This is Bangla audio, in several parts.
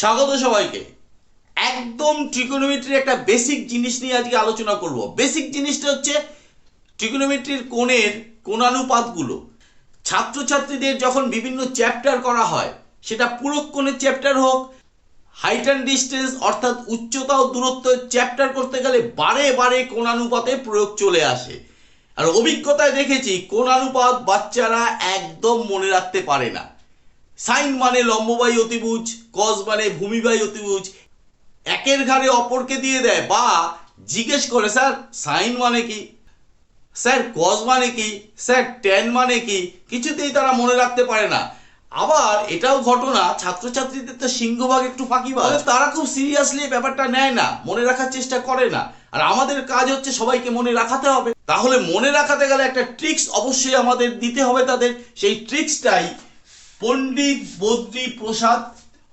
স্বাগত সবাইকে। একদম ট্রিকোনোমেট্রির একটা বেসিক জিনিস নিয়ে আজকে আলোচনা করব। বেসিক জিনিসটা হচ্ছে ট্রিকোনোমেট্রির কোণের কোণানুপাতগুলো। ছাত্রছাত্রীদের যখন বিভিন্ন চ্যাপ্টার করা হয়, সেটা পুরো কোণের চ্যাপ্টার হোক হাইট অ্যান্ড ডিস্টেন্স অর্থাৎ উচ্চতা ও দূরত্ব চ্যাপ্টার করতে গেলে বারে বারে কোণানুপাতে প্রয়োগ চলে আসে। আর অভিজ্ঞতায় দেখেছি, কোণানুপাত বাচ্চারা একদম মনে রাখতে পারে না। সাইন মানে লম্ববাই অতিভুজ কজ মানে ভূমিবাই অতিভুজ। একের ঘাড়ে অপরকে দিয়ে দেয় বা জিজ্ঞেস করে স্যার সাইন মানে কি? স্যার কজ মানে কি? স্যার ট্যান মানে কি? কিছুতেই তারা মনে রাখতে পারে না। আবার এটাও ঘটনা ছাত্রছাত্রীদের তো সিংহভাগ একটু ফাঁকিবাজ। তারা খুব সিরিয়াসলি ব্যাপারটা নেয় না মনে রাখার চেষ্টা করে না। আর আমাদের কাজ হচ্ছে সবাইকে মনে রাখাতে হবে। তাহলে মনে রাখাতে গেলে একটা ট্রিক্স অবশ্যই আমাদের দিতে হবে তাদের। সেই ট্রিক্সটাই পণ্ডিত বদ্রী প্রসাদ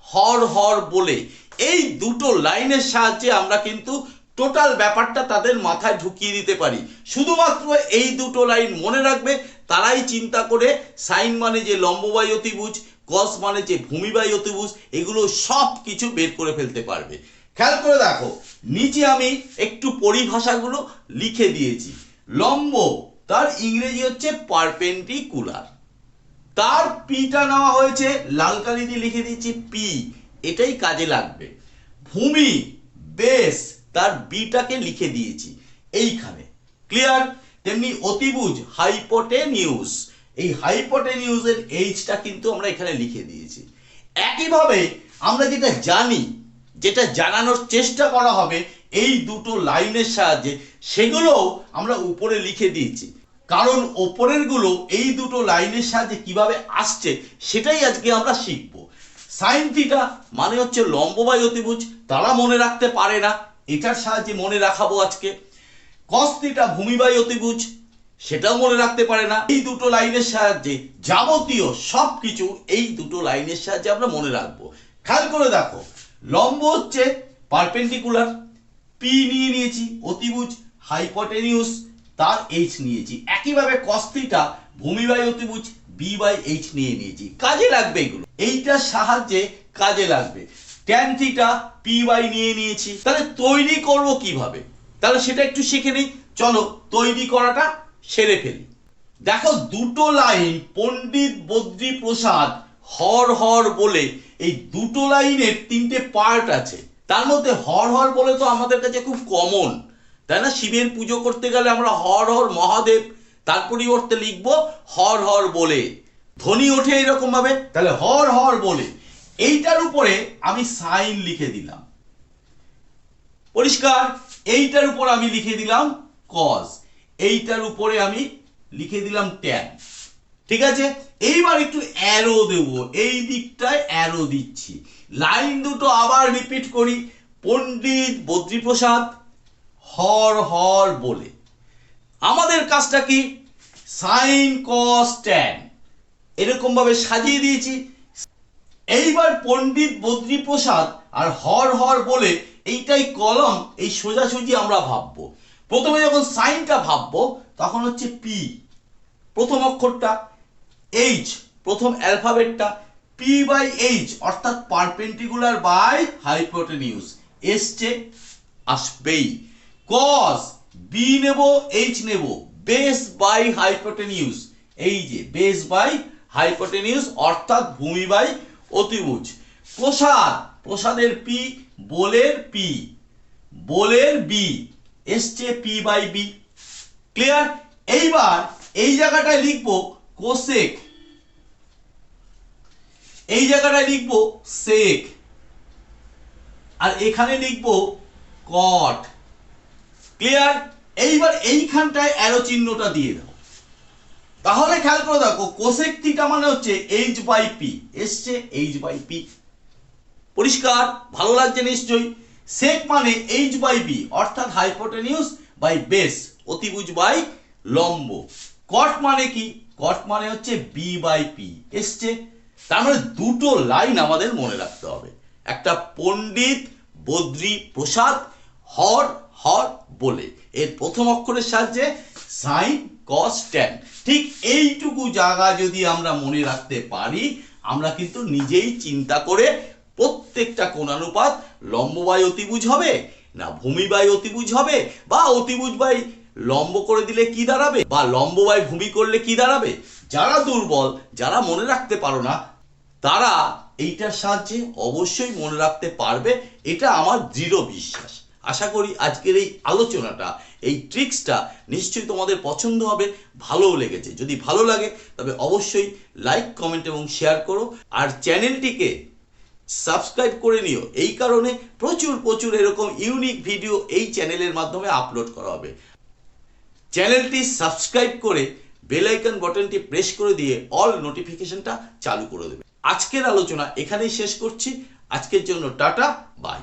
হর হর বলে। এই দুটো লাইনের সাহায্যে আমরা কিন্তু টোটাল ব্যাপারটা তাদের মাথায় ঢুকিয়ে দিতে পারি। শুধুমাত্র এই দুটো লাইন মনে রাখবে, তারাই চিন্তা করে সাইন মানে যে লম্ববাই অতিভুজ কস মানে যে ভূমিবাই অতিভুজ, এগুলো সব কিছু বের করে ফেলতে পারবে। খেয়াল করে দেখো, নিচে আমি একটু পরিভাষাগুলো লিখে দিয়েছি। লম্ব, তার ইংরেজি হচ্ছে পারপেন্ডিকুলার। তার পিটা নেওয়া হয়েছে, লাল কালি দিয়ে লিখে দিয়েছি পি। এটাই কাজে লাগবে। ভূমি বেস তার বিটাকে লিখে দিয়েছি। এইখানে। ক্লিয়ার তেমনি অতিভুজ হাইপোটেনিউস এই হাইপোটেনিউসের এইচটা কিন্তু আমরা এখানে লিখে দিয়েছি। একইভাবে আমরা যেটা জানি, যেটা জানানোর চেষ্টা করা হবে, এই দুটো লাইনের সাহায্যে সেগুলো আমরা উপরে লিখে দিয়েছি। কারণ ওপরেরগুলো এই দুটো লাইনের সাহায্যে কীভাবে আসছে সেটাই আজকে আমরা শিখব। সাইন থিটা মানে হচ্ছে লম্ববাই অতিভুজ, তারা মনে রাখতে পারে না, এটার সাহায্যে মনে রাখাবো আজকে। কস থিটা ভূমিবাই অতিভুজ, সেটাও মনে রাখতে পারে না। এই দুটো লাইনের সাহায্যে যাবতীয় সব কিছু এই দুটো লাইনের সাহায্যে আমরা মনে রাখব। খেয়াল করে দেখো, লম্ব হচ্ছে পারপেন্ডিকুলার পি নিয়ে নিয়েছি, অতিভুজ হাইপোটেনিউস তার এইচ নিয়েছি। একইভাবে কস থিটা ভূমি বাই অতিভুজ বি বাই এইচ নিয়ে নিয়েছি। কাজে লাগবে এগুলো। এইটার সাহায্যে কাজে লাগবে। ট্যান থিটা পি বাই নিয়ে নিয়েছি। তাহলে তৈরি করব কীভাবে? তাহলে সেটা একটু শিখে নিই। চলো, তৈরি করাটা সেরে ফেলি। দেখো, দুটো লাইন পণ্ডিত বদ্রী প্রসাদ হর হর বলে এই দুটো লাইনের তিনটে পার্ট আছে। তার মধ্যে হর হর বলে তো আমাদের কাছে খুব কমন তাই না? শিবের পুজো করতে গেলে আমরা হর হর মহাদেব, তার পরিবর্তে লিখব হর হর বলে। ধ্বনি ওঠে এরকম ভাবে, তাহলে হর হর বলে। এইটার উপরে আমি সাইন লিখে দিলাম। পরিষ্কার? এইটার উপর আমি লিখে দিলাম কজ এইটার উপরে আমি লিখে দিলাম ট্যান ঠিক আছে? এইবার একটু অ্যারো দেব। এই দিকটায় অ্যারো দিচ্ছি। লাইন দুটো আবার রিপিট করি। পণ্ডিত বদ্রীপ্রসাদ হর হর বলে। আমাদের কাজটা কি? Sine cos tan. এরকম ভাবে সাজিয়ে দিয়েছি। এইবার পণ্ডিত বদ্রীপ্রসাদ আর হর হর বলে এইটাই কলম, এই সোজাসুজি আমরা ভাববো। প্রথমে যখন সাইনটা ভাববো, তখন হচ্ছে পি। প্রথম অক্ষরটা, এইচ। প্রথম অ্যালফাবেটটা, পি বাই এইচ, অর্থাৎ পারপেন্ডিকুলার বাই হাইপোটেনিউস। এসছে আসবেই। কস বি নেব এইচ নেব। বেস বাই হাইপোটেনিউস এই যে বেস বাই হাইপোটেনিউস অর্থাৎ ভূমি বাই অতিভুজ। প্রসাদ, প্রসাদের পি বোলের পি বোলের বি এসছে পি বাই বি ক্লিয়ার এইবার এই জায়গাটায় লিখব কোসেক এই জায়গাটায় লিখব সেক আর এখানে লিখব কট ক্লিয়ার এইবার এইখানটায় অ্যারো চিহ্নটা দিয়ে দাও। তাহলে খেয়াল করে দেখো কোসেক থিটা মানে হচ্ছে এইচ বাই পি এসছে এইচ বাই পি পরিষ্কার? ভালো লাগছে নিশ্চয়ই? সেক মানে এইচ বাই বি অর্থাৎ হাইপোটেনিউস বাই বেস অতিভুজ বাই লম্ব। কট মানে কি? কট মানে হচ্ছে বি বাই পি এসছে? তার মানে দুটো লাইন আমাদের মনে রাখতে হবে। একটা পণ্ডিত, বদ্রী, প্রসাদ, হর হর বলে। এর প্রথম অক্ষরের সাহায্যে সাইন কস ট্যান ঠিক এইটুকু জায়গা যদি আমরা মনে রাখতে পারি, আমরা কিন্তু নিজেই চিন্তা করে প্রত্যেকটা কোণানুপাত লম্ব বাই অতিভুজ হবে না ভূমি বাই অতিভুজ হবে বা অতিভুজ বাই লম্ব করে দিলে কি দাঁড়াবে বা লম্ব বাই ভূমি করলে কি দাঁড়াবে? যারা দুর্বল, যারা মনে রাখতে পারো না, তারা এইটার সাহায্যে অবশ্যই মনে রাখতে পারবে। এটা আমার দৃঢ় বিশ্বাস। আশা করি আজকের এই আলোচনাটা, এই ট্রিক্সটা নিশ্চয়ই তোমাদের পছন্দ হবে, ভালোও লেগেছে। যদি ভালো লাগে, তবে অবশ্যই লাইক, কমেন্ট এবং শেয়ার করো। আর চ্যানেলটিকে সাবস্ক্রাইব করে নিও। এই কারণে প্রচুর প্রচুর এরকম ইউনিক ভিডিও এই চ্যানেলের মাধ্যমে আপলোড করা হবে। চ্যানেলটি সাবস্ক্রাইব করে বেল আইকন বাটনটি প্রেস করে দিয়ে অল নোটিফিকেশনটা চালু করে দেবে। আজকের আলোচনা এখানেই শেষ করছি। আজকের জন্য টাটা, বাই।